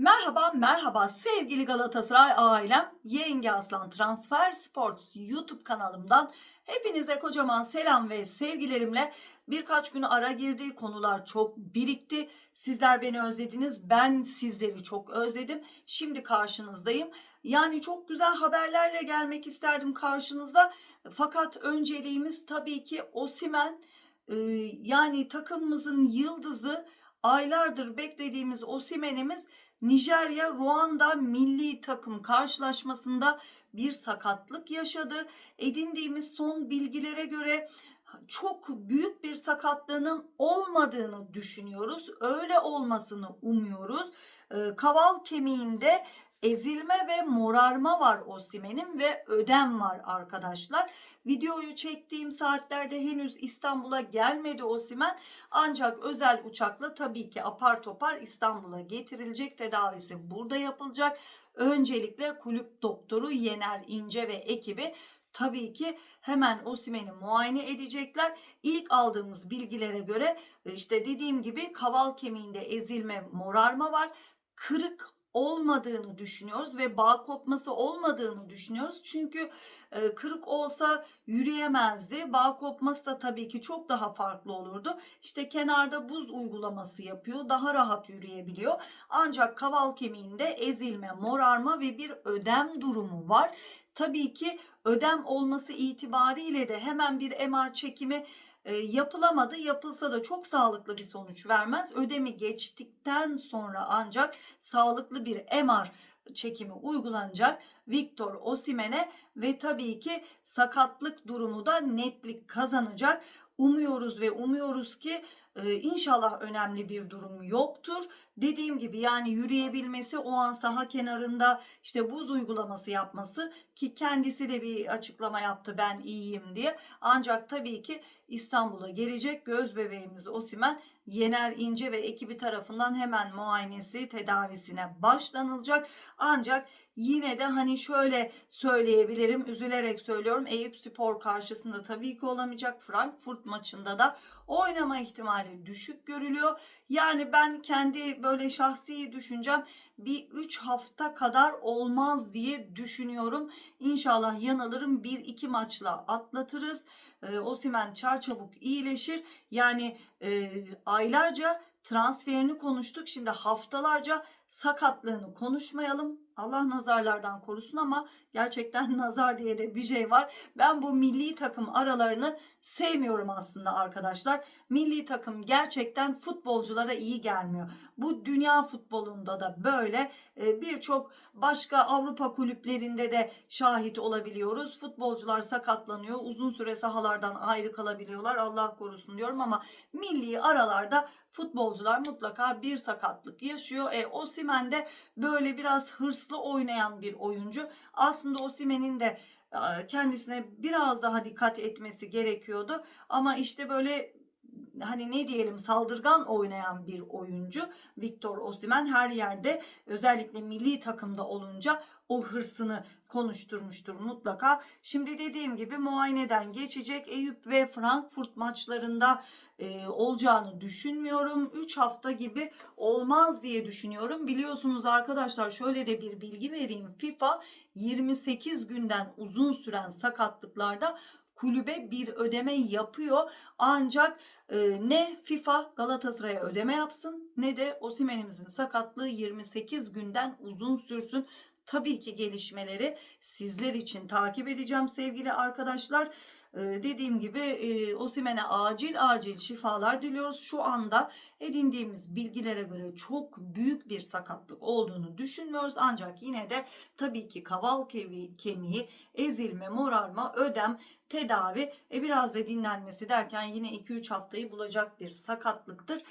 Merhaba, merhaba sevgili Galatasaray ailem. Yenge Aslan Transfer Sports YouTube kanalımdan hepinize kocaman selam ve sevgilerimle birkaç gün ara girdi. Konular çok birikti. Sizler beni özlediniz. Ben sizleri çok özledim. Şimdi karşınızdayım. Yani çok güzel haberlerle gelmek isterdim karşınıza. Fakat önceliğimiz tabii ki Osimen. Ee, yani takımımızın yıldızı aylardır beklediğimiz Osimen'imiz Nijerya Ruanda milli takım karşılaşmasında bir sakatlık yaşadı. Edindiğimiz son bilgilere göre çok büyük bir sakatlığının olmadığını düşünüyoruz. Öyle olmasını umuyoruz. Ee, Kaval kemiğinde ezilme ve morarma var Osimen'in ve ödem var arkadaşlar. Videoyu çektiğim saatlerde henüz İstanbul'a gelmedi Osimen. Ancak özel uçakla tabii ki apar topar İstanbul'a getirilecek. Tedavisi burada yapılacak. Öncelikle kulüp doktoru Yener İnce ve ekibi tabii ki hemen Osimen'i muayene edecekler. İlk aldığımız bilgilere göre işte dediğim gibi kaval kemiğinde ezilme, morarma var. Kırık olmadığını düşünüyoruz ve bağ kopması olmadığını düşünüyoruz. Çünkü e, kırık olsa yürüyemezdi. Bağ kopması da tabii ki çok daha farklı olurdu. İşte kenarda buz uygulaması yapıyor. Daha rahat yürüyebiliyor. Ancak kaval kemiğinde ezilme, morarma ve bir ödem durumu var. Tabii ki ödem olması itibariyle de hemen bir MR çekimi e, yapılamadı. Yapılsa da çok sağlıklı bir sonuç vermez. Ödemi geçtikten sonra ancak sağlıklı bir MR çekimi uygulanacak Victor Osimen'e ve tabii ki sakatlık durumu da netlik kazanacak. Umuyoruz ve umuyoruz ki e, inşallah önemli bir durum yoktur. Dediğim gibi yani yürüyebilmesi o an saha kenarında işte buz uygulaması yapması ki kendisi de bir açıklama yaptı ben iyiyim diye. Ancak tabii ki İstanbul'a gelecek göz bebeğimiz Osimen Yener İnce ve ekibi tarafından hemen muayenesi tedavisine başlanılacak. Ancak yine de hani şöyle söyleyebilirim üzülerek söylüyorum Eyüp Spor karşısında tabii ki olamayacak. Frankfurt maçında da oynama ihtimali düşük görülüyor. Yani ben kendi böyle şahsi düşüncem bir 3 hafta kadar olmaz diye düşünüyorum. İnşallah yanılırım 1-2 maçla atlatırız. E, Osimen çarçabuk iyileşir. Yani e, aylarca transferini konuştuk. Şimdi haftalarca sakatlığını konuşmayalım. Allah nazarlardan korusun ama gerçekten nazar diye de bir şey var. Ben bu milli takım aralarını sevmiyorum aslında arkadaşlar. Milli takım gerçekten futbolculara iyi gelmiyor. Bu dünya futbolunda da böyle e, birçok başka Avrupa kulüplerinde de şahit olabiliyoruz. Futbolcular sakatlanıyor. Uzun süre sahalardan ayrı kalabiliyorlar. Allah korusun diyorum ama milli aralarda futbolcular mutlaka bir sakatlık yaşıyor. E, Osimen de böyle biraz hırslı oynayan bir oyuncu. Aslında Osimen'in de kendisine biraz daha dikkat etmesi gerekiyordu. Ama işte böyle hani ne diyelim saldırgan oynayan bir oyuncu Victor Osimhen her yerde özellikle milli takımda olunca o hırsını konuşturmuştur mutlaka. Şimdi dediğim gibi muayeneden geçecek Eyüp ve Frankfurt maçlarında e, olacağını düşünmüyorum. 3 hafta gibi olmaz diye düşünüyorum. Biliyorsunuz arkadaşlar şöyle de bir bilgi vereyim. FIFA 28 günden uzun süren sakatlıklarda kulübe bir ödeme yapıyor. Ancak e, ne FIFA Galatasaray'a ödeme yapsın ne de Osimen'imizin sakatlığı 28 günden uzun sürsün. Tabii ki gelişmeleri sizler için takip edeceğim sevgili arkadaşlar. Dediğim gibi Osimen'e acil acil şifalar diliyoruz. Şu anda edindiğimiz bilgilere göre çok büyük bir sakatlık olduğunu düşünmüyoruz. Ancak yine de tabii ki kaval kemiği, ezilme, morarma, ödem, tedavi e biraz da dinlenmesi derken yine 2-3 haftayı bulacak bir sakatlıktır.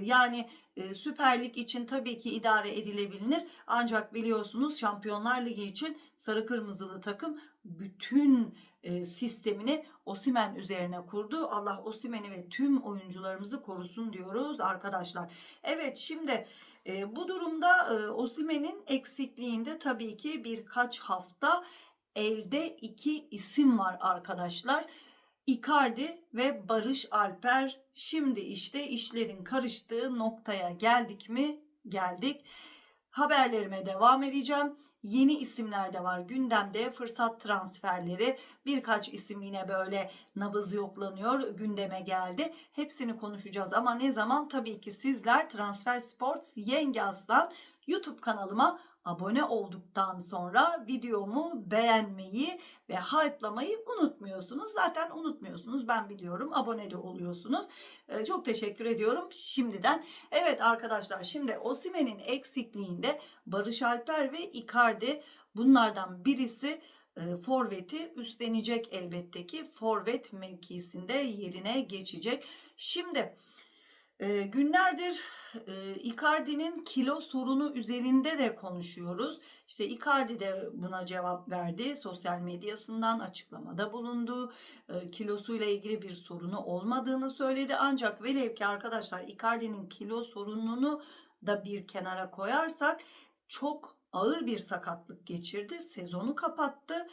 Yani e, Süper Lig için tabii ki idare edilebilir. Ancak biliyorsunuz Şampiyonlar Ligi için sarı kırmızılı takım bütün e, sistemini Osimen üzerine kurdu. Allah Osimen'i ve tüm oyuncularımızı korusun diyoruz arkadaşlar. Evet şimdi e, bu durumda e, Osimen'in eksikliğinde tabii ki birkaç hafta elde iki isim var arkadaşlar. Icardi ve Barış Alper. Şimdi işte işlerin karıştığı noktaya geldik mi? Geldik. haberlerime devam edeceğim. Yeni isimler de var. Gündemde fırsat transferleri. Birkaç isim yine böyle nabız yoklanıyor. Gündeme geldi. Hepsini konuşacağız ama ne zaman? Tabii ki sizler Transfer Sports Yenge Aslan YouTube kanalıma abone olduktan sonra videomu beğenmeyi ve hype'lamayı unutmuyorsunuz. Zaten unutmuyorsunuz ben biliyorum abone de oluyorsunuz. Ee, çok teşekkür ediyorum şimdiden. Evet arkadaşlar şimdi Osimen'in eksikliğinde Barış Alper ve Icardi bunlardan birisi e, forveti üstlenecek elbette ki forvet mevkisinde yerine geçecek. Şimdi e, günlerdir e, Icardi'nin kilo sorunu üzerinde de konuşuyoruz. İşte Icardi de buna cevap verdi. Sosyal medyasından açıklamada bulundu. E, kilosuyla ilgili bir sorunu olmadığını söyledi. Ancak velev ki arkadaşlar Icardi'nin kilo sorununu da bir kenara koyarsak çok ağır bir sakatlık geçirdi. Sezonu kapattı.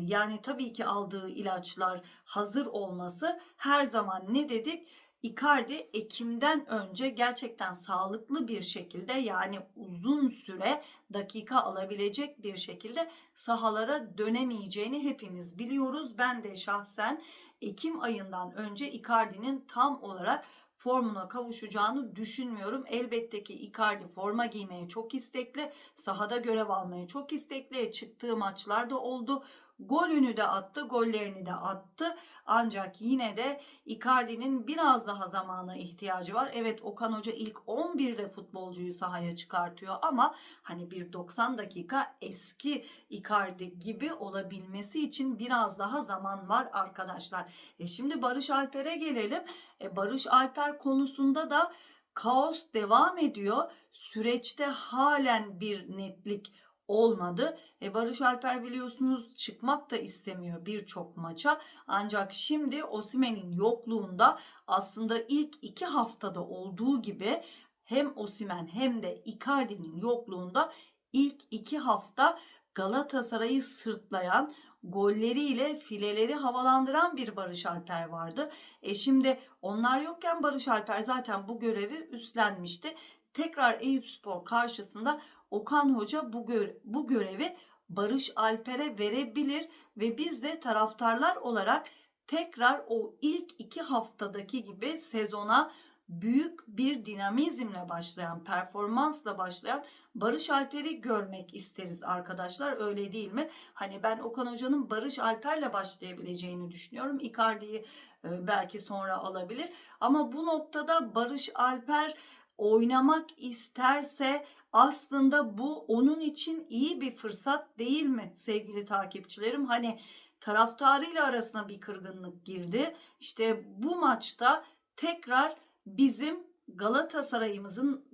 Yani tabii ki aldığı ilaçlar hazır olması her zaman ne dedik? Icardi Ekim'den önce gerçekten sağlıklı bir şekilde yani uzun süre dakika alabilecek bir şekilde sahalara dönemeyeceğini hepimiz biliyoruz. Ben de şahsen Ekim ayından önce Icardi'nin tam olarak formuna kavuşacağını düşünmüyorum. Elbette ki Icardi forma giymeye çok istekli, sahada görev almaya çok istekli. Çıktığı maçlarda oldu. Golünü de attı, gollerini de attı. Ancak yine de Icardi'nin biraz daha zamana ihtiyacı var. Evet Okan Hoca ilk 11'de futbolcuyu sahaya çıkartıyor ama hani bir 90 dakika eski Icardi gibi olabilmesi için biraz daha zaman var arkadaşlar. E şimdi Barış Alper'e gelelim. E Barış Alper konusunda da kaos devam ediyor. Süreçte halen bir netlik olmadı. E Barış Alper biliyorsunuz çıkmak da istemiyor birçok maça. Ancak şimdi Osimen'in yokluğunda aslında ilk iki haftada olduğu gibi hem Osimen hem de Icardi'nin yokluğunda ilk iki hafta Galatasaray'ı sırtlayan golleriyle fileleri havalandıran bir Barış Alper vardı. E şimdi onlar yokken Barış Alper zaten bu görevi üstlenmişti. Tekrar Eyüpspor karşısında Okan Hoca bu, gö- bu görevi Barış Alper'e verebilir ve biz de taraftarlar olarak tekrar o ilk iki haftadaki gibi sezona büyük bir dinamizmle başlayan, performansla başlayan Barış Alper'i görmek isteriz arkadaşlar. Öyle değil mi? Hani ben Okan Hoca'nın Barış Alper'le başlayabileceğini düşünüyorum. Icardi'yi e, belki sonra alabilir. Ama bu noktada Barış Alper oynamak isterse aslında bu onun için iyi bir fırsat değil mi sevgili takipçilerim? Hani taraftarıyla arasına bir kırgınlık girdi. İşte bu maçta tekrar bizim Galatasaray'ımızın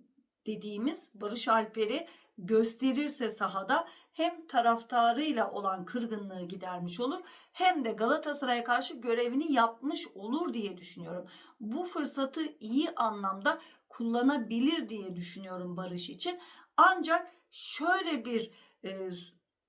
dediğimiz Barış Alper'i gösterirse sahada hem taraftarıyla olan kırgınlığı gidermiş olur hem de Galatasaray'a karşı görevini yapmış olur diye düşünüyorum. Bu fırsatı iyi anlamda kullanabilir diye düşünüyorum Barış için. Ancak şöyle bir e,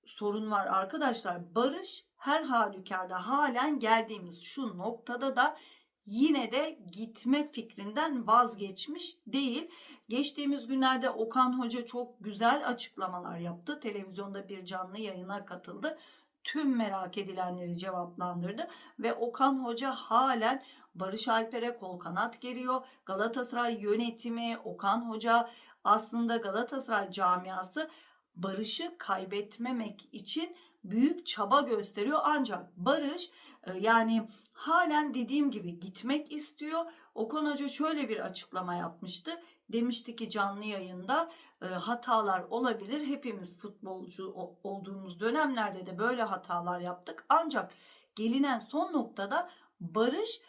sorun var arkadaşlar. Barış her halükarda halen geldiğimiz şu noktada da yine de gitme fikrinden vazgeçmiş değil. Geçtiğimiz günlerde Okan Hoca çok güzel açıklamalar yaptı. Televizyonda bir canlı yayına katıldı. Tüm merak edilenleri cevaplandırdı ve Okan Hoca halen Barış Alper'e kol kanat geriyor. Galatasaray yönetimi, Okan Hoca aslında Galatasaray camiası Barış'ı kaybetmemek için büyük çaba gösteriyor. Ancak Barış e, yani halen dediğim gibi gitmek istiyor. Okan Hoca şöyle bir açıklama yapmıştı. Demişti ki canlı yayında e, hatalar olabilir. Hepimiz futbolcu olduğumuz dönemlerde de böyle hatalar yaptık. Ancak gelinen son noktada Barış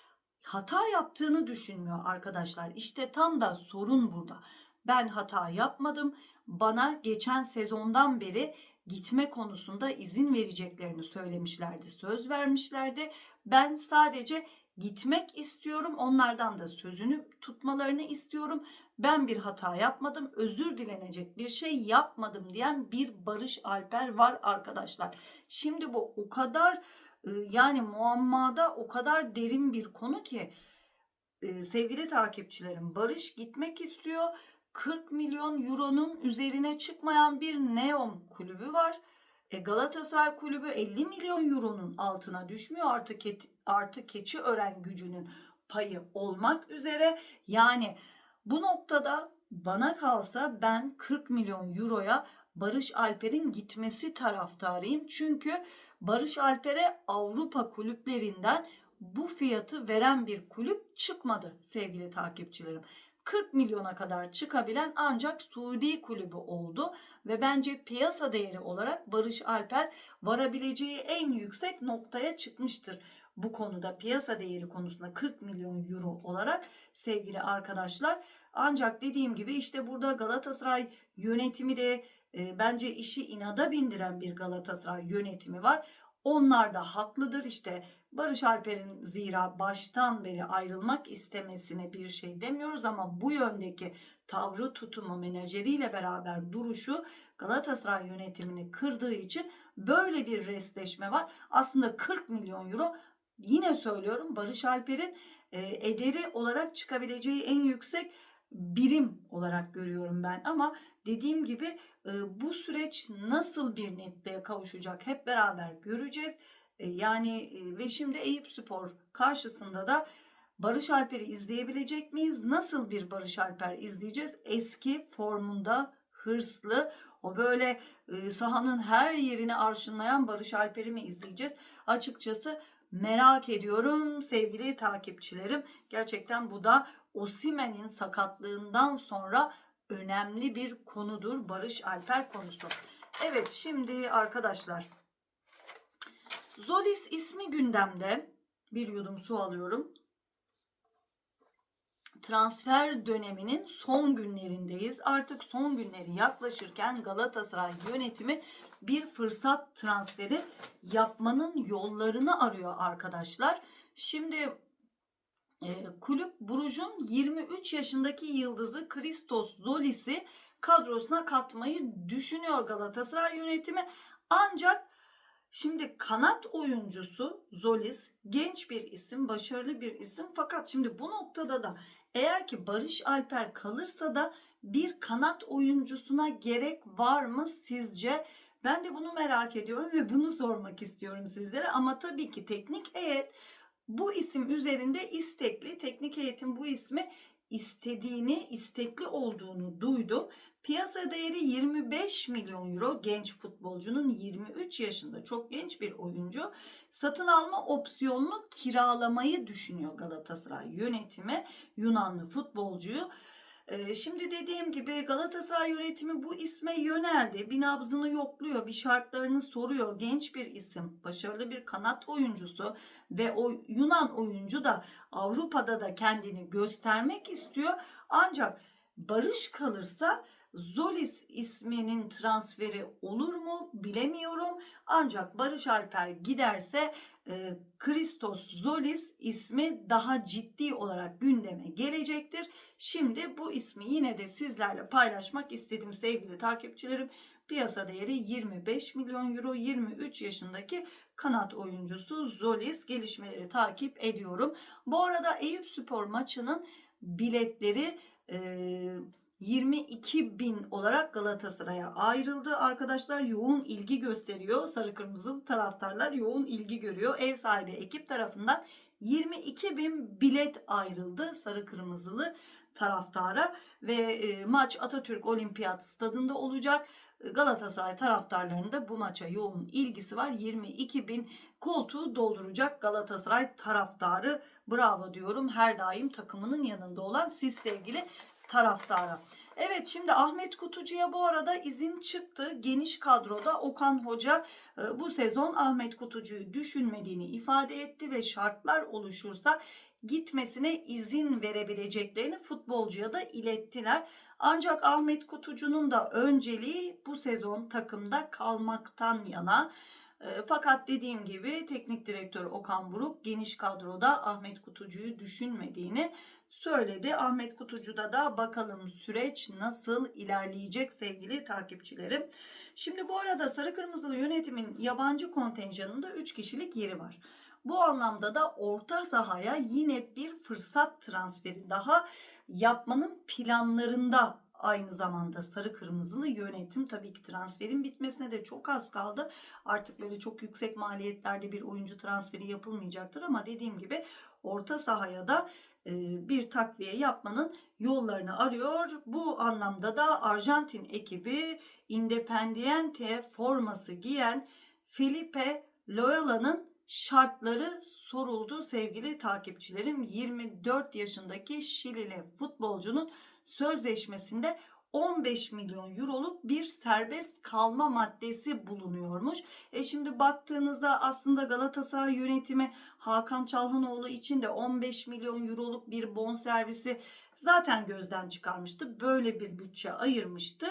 hata yaptığını düşünmüyor arkadaşlar. İşte tam da sorun burada. Ben hata yapmadım. Bana geçen sezondan beri gitme konusunda izin vereceklerini söylemişlerdi, söz vermişlerdi. Ben sadece gitmek istiyorum. Onlardan da sözünü tutmalarını istiyorum. Ben bir hata yapmadım, özür dilenecek bir şey yapmadım diyen bir Barış Alper var arkadaşlar. Şimdi bu o kadar yani muammada o kadar derin bir konu ki sevgili takipçilerim Barış gitmek istiyor. 40 milyon euronun üzerine çıkmayan bir Neom kulübü var. E Galatasaray kulübü 50 milyon euronun altına düşmüyor artık artık keçi ören gücünün payı olmak üzere. Yani bu noktada bana kalsa ben 40 milyon euroya Barış Alper'in gitmesi taraftarıyım. Çünkü Barış Alper'e Avrupa kulüplerinden bu fiyatı veren bir kulüp çıkmadı sevgili takipçilerim. 40 milyona kadar çıkabilen ancak Suudi kulübü oldu ve bence piyasa değeri olarak Barış Alper varabileceği en yüksek noktaya çıkmıştır. Bu konuda piyasa değeri konusunda 40 milyon euro olarak sevgili arkadaşlar. Ancak dediğim gibi işte burada Galatasaray yönetimi de e, bence işi inada bindiren bir Galatasaray yönetimi var. Onlar da haklıdır işte Barış Alper'in zira baştan beri ayrılmak istemesine bir şey demiyoruz ama bu yöndeki tavrı tutumu menajeriyle beraber duruşu Galatasaray yönetimini kırdığı için böyle bir restleşme var. Aslında 40 milyon euro yine söylüyorum Barış Alper'in ederi olarak çıkabileceği en yüksek birim olarak görüyorum ben ama dediğim gibi e, bu süreç nasıl bir netliğe kavuşacak hep beraber göreceğiz. E, yani e, ve şimdi Eyüp Spor karşısında da Barış Alper'i izleyebilecek miyiz? Nasıl bir Barış Alper izleyeceğiz? Eski formunda hırslı, o böyle sahanın her yerini arşınlayan Barış Alper'i mi izleyeceğiz? Açıkçası merak ediyorum sevgili takipçilerim. Gerçekten bu da Osimen'in sakatlığından sonra önemli bir konudur Barış Alper konusu. Evet şimdi arkadaşlar Zolis ismi gündemde. Bir yudum su alıyorum. Transfer döneminin son günlerindeyiz. Artık son günleri yaklaşırken Galatasaray yönetimi bir fırsat transferi yapmanın yollarını arıyor arkadaşlar. Şimdi kulüp Brugge'un 23 yaşındaki yıldızı Christos Zolis'i kadrosuna katmayı düşünüyor Galatasaray yönetimi. Ancak Şimdi kanat oyuncusu Zolis genç bir isim, başarılı bir isim. Fakat şimdi bu noktada da eğer ki Barış Alper kalırsa da bir kanat oyuncusuna gerek var mı sizce? Ben de bunu merak ediyorum ve bunu sormak istiyorum sizlere. Ama tabii ki teknik heyet bu isim üzerinde istekli. Teknik heyetin bu ismi istediğini, istekli olduğunu duydum. Piyasa değeri 25 milyon euro genç futbolcunun 23 yaşında çok genç bir oyuncu. Satın alma opsiyonlu kiralamayı düşünüyor Galatasaray yönetimi Yunanlı futbolcuyu. Ee, şimdi dediğim gibi Galatasaray yönetimi bu isme yöneldi. Bir nabzını yokluyor, bir şartlarını soruyor. Genç bir isim, başarılı bir kanat oyuncusu ve o Yunan oyuncu da Avrupa'da da kendini göstermek istiyor. Ancak Barış kalırsa Zolis isminin transferi olur mu bilemiyorum. Ancak Barış Alper giderse e, Christos Zolis ismi daha ciddi olarak gündeme gelecektir. Şimdi bu ismi yine de sizlerle paylaşmak istedim sevgili takipçilerim. Piyasa değeri 25 milyon euro 23 yaşındaki kanat oyuncusu Zolis gelişmeleri takip ediyorum. Bu arada Eyüp Spor maçının biletleri 22 bin olarak Galatasaray'a ayrıldı. Arkadaşlar yoğun ilgi gösteriyor. Sarı kırmızılı taraftarlar yoğun ilgi görüyor. Ev sahibi ekip tarafından 22 bin bilet ayrıldı sarı kırmızılı taraftara ve maç Atatürk Olimpiyat Stadında olacak. Galatasaray taraftarlarının da bu maça yoğun ilgisi var. 22 bin koltuğu dolduracak Galatasaray taraftarı. Bravo diyorum. Her daim takımının yanında olan siz sevgili taraftara. Evet şimdi Ahmet Kutucu'ya bu arada izin çıktı. Geniş kadroda Okan Hoca e, bu sezon Ahmet Kutucu'yu düşünmediğini ifade etti ve şartlar oluşursa gitmesine izin verebileceklerini futbolcuya da ilettiler. Ancak Ahmet Kutucu'nun da önceliği bu sezon takımda kalmaktan yana. E, fakat dediğim gibi teknik direktör Okan Buruk geniş kadroda Ahmet Kutucu'yu düşünmediğini söyledi. Ahmet Kutucu'da da bakalım süreç nasıl ilerleyecek sevgili takipçilerim. Şimdi bu arada Sarı Kırmızılı yönetimin yabancı kontenjanında 3 kişilik yeri var. Bu anlamda da orta sahaya yine bir fırsat transferi daha yapmanın planlarında aynı zamanda sarı kırmızılı yönetim tabii ki transferin bitmesine de çok az kaldı. Artık böyle çok yüksek maliyetlerde bir oyuncu transferi yapılmayacaktır ama dediğim gibi orta sahaya da e, bir takviye yapmanın yollarını arıyor. Bu anlamda da Arjantin ekibi Independiente forması giyen Felipe Loyala'nın şartları soruldu sevgili takipçilerim. 24 yaşındaki Şilili futbolcunun sözleşmesinde 15 milyon euroluk bir serbest kalma maddesi bulunuyormuş. E şimdi baktığınızda aslında Galatasaray yönetimi Hakan Çalhanoğlu için de 15 milyon euroluk bir bonservisi zaten gözden çıkarmıştı. Böyle bir bütçe ayırmıştı.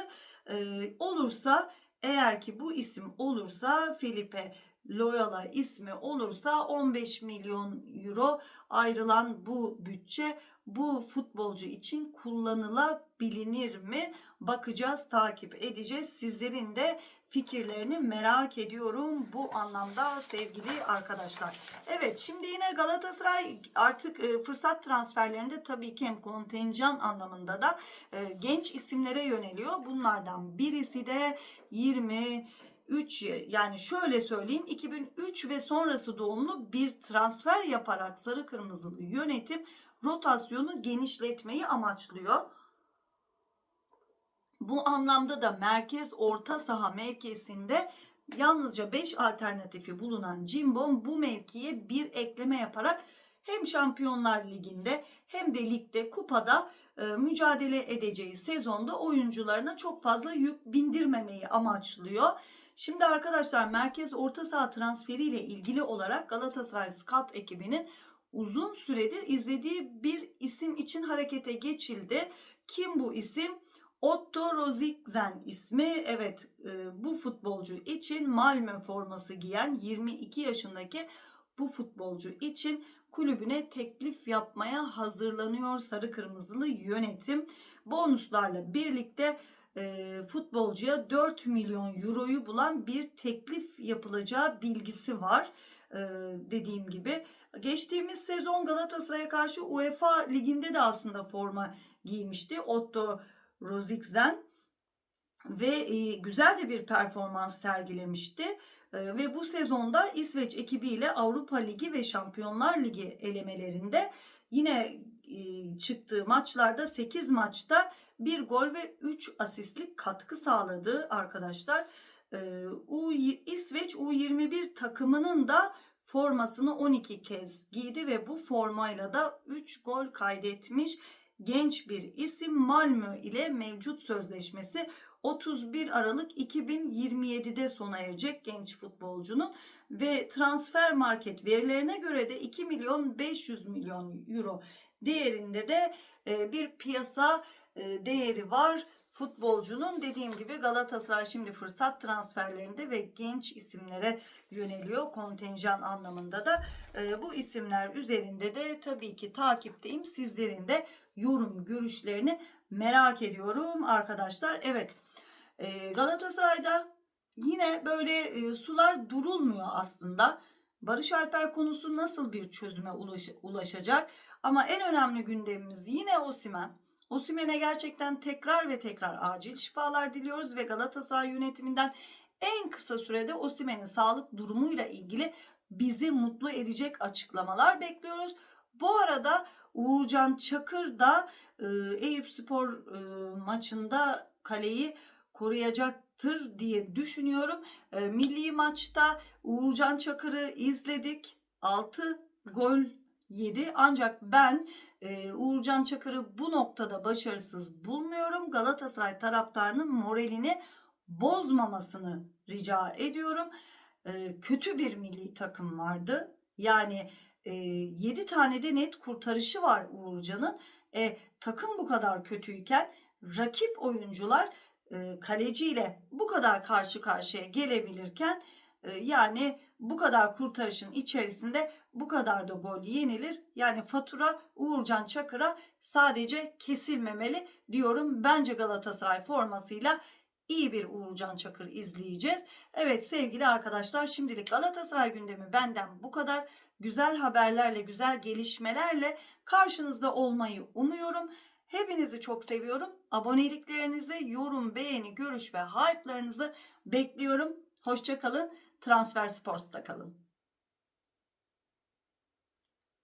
Ee, olursa eğer ki bu isim olursa Felipe Loyola ismi olursa 15 milyon euro ayrılan bu bütçe bu futbolcu için kullanılabilir mi? Bakacağız, takip edeceğiz. Sizlerin de fikirlerini merak ediyorum bu anlamda sevgili arkadaşlar. Evet şimdi yine Galatasaray artık e, fırsat transferlerinde tabii ki hem kontenjan anlamında da e, genç isimlere yöneliyor. Bunlardan birisi de 20 3 yani şöyle söyleyeyim 2003 ve sonrası doğumlu bir transfer yaparak sarı kırmızılı yönetim rotasyonu genişletmeyi amaçlıyor. Bu anlamda da merkez orta saha mevkisinde yalnızca 5 alternatifi bulunan Cimbom bu mevkiye bir ekleme yaparak hem Şampiyonlar Ligi'nde hem de ligde kupada e, mücadele edeceği sezonda oyuncularına çok fazla yük bindirmemeyi amaçlıyor. Şimdi arkadaşlar merkez orta saha transferiyle ilgili olarak Galatasaray Scout ekibinin uzun süredir izlediği bir isim için harekete geçildi. Kim bu isim? Otto Rosiczen ismi. Evet e, bu futbolcu için Malmö forması giyen 22 yaşındaki bu futbolcu için kulübüne teklif yapmaya hazırlanıyor sarı kırmızılı yönetim. Bonuslarla birlikte e, futbolcuya 4 milyon euroyu bulan bir teklif yapılacağı bilgisi var. E, dediğim gibi geçtiğimiz sezon Galatasaray'a karşı UEFA liginde de aslında forma giymişti. Otto Rosiczen ve e, güzel de bir performans sergilemişti. Ve bu sezonda İsveç ekibiyle Avrupa Ligi ve Şampiyonlar Ligi elemelerinde yine çıktığı maçlarda 8 maçta 1 gol ve 3 asistlik katkı sağladı arkadaşlar. U, İsveç U21 takımının da formasını 12 kez giydi ve bu formayla da 3 gol kaydetmiş genç bir isim Malmö ile mevcut sözleşmesi 31 Aralık 2027'de sona erecek genç futbolcunun ve transfer market verilerine göre de 2 milyon 500 milyon euro değerinde de e, bir piyasa e, değeri var. Futbolcunun dediğim gibi Galatasaray şimdi fırsat transferlerinde ve genç isimlere yöneliyor kontenjan anlamında da. E, bu isimler üzerinde de tabii ki takipteyim. Sizlerin de yorum görüşlerini merak ediyorum arkadaşlar. Evet e, Galatasaray'da yine böyle e, sular durulmuyor aslında. Barış Alper konusu nasıl bir çözüme ulaş, ulaşacak? Ama en önemli gündemimiz yine Osimen Osimhen'e gerçekten tekrar ve tekrar acil şifalar diliyoruz ve Galatasaray yönetiminden en kısa sürede Osimhen'in sağlık durumuyla ilgili bizi mutlu edecek açıklamalar bekliyoruz. Bu arada Uğurcan Çakır da e, Eyüp Spor e, maçında kaleyi koruyacaktır diye düşünüyorum. E, milli maçta Uğurcan Çakır'ı izledik. 6 gol yedi ancak ben e, Uğurcan Çakır'ı bu noktada başarısız bulmuyorum. Galatasaray taraftarının moralini bozmamasını rica ediyorum. E, kötü bir milli takım vardı. Yani e, 7 tane de net kurtarışı var Uğurcan'ın. E, takım bu kadar kötüyken rakip oyuncular kaleciyle bu kadar karşı karşıya gelebilirken yani bu kadar kurtarışın içerisinde bu kadar da gol yenilir. Yani fatura Uğurcan Çakır'a sadece kesilmemeli diyorum. Bence Galatasaray formasıyla iyi bir Uğurcan Çakır izleyeceğiz. Evet sevgili arkadaşlar şimdilik Galatasaray gündemi benden bu kadar. Güzel haberlerle, güzel gelişmelerle karşınızda olmayı umuyorum. Hepinizi çok seviyorum. Aboneliklerinizi, yorum, beğeni, görüş ve hype'larınızı bekliyorum. Hoşçakalın. Transfer Sports'ta kalın.